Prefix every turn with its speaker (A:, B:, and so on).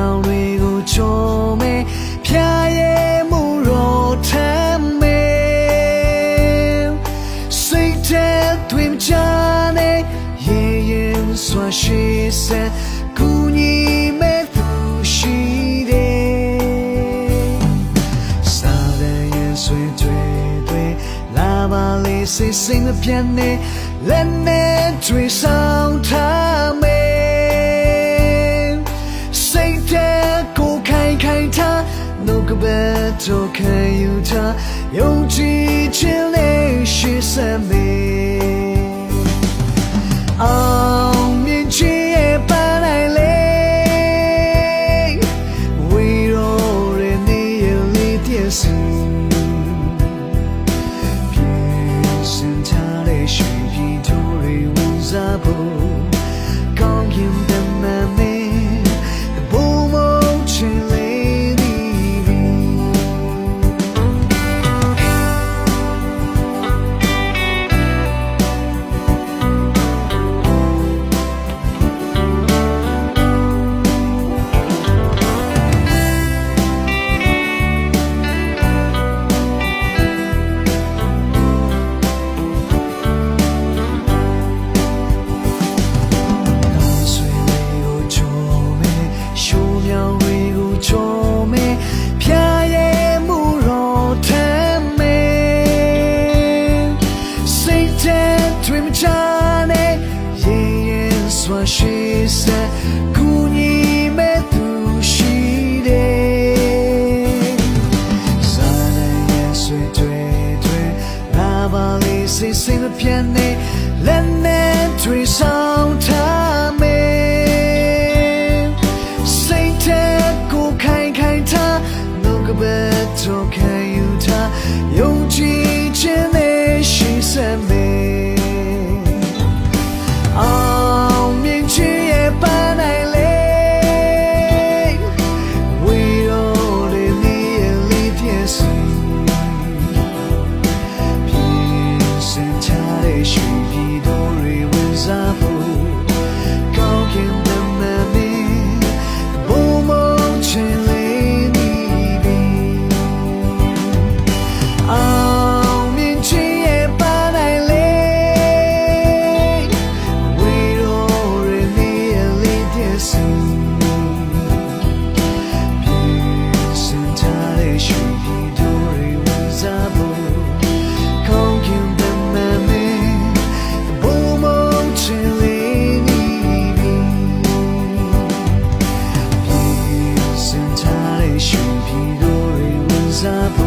A: ရောင်တွေကိုချုံမေဖြာရဲမှုရောထမ်းမေစိတ်တဲ့တွင်ချနေရေရင်စွာရှိစကူညီမေသူရှိတယ်စာရဲရင်ဆွေတွေ့တွေ့လာပါလေစိတ်စိတ်မပြတ်နဲ့လက်နဲ့တွေ့ဆောင်ထား နှုတ်ကပတ်တော့ခံယူထားယုံကြည်ခြ 追梦家内，夜夜算虚设，孤你没独西的。山内也随对对，那把里谁谁的偏内，人内追上他没。谁的孤看看他，弄个白头看有他，有几。up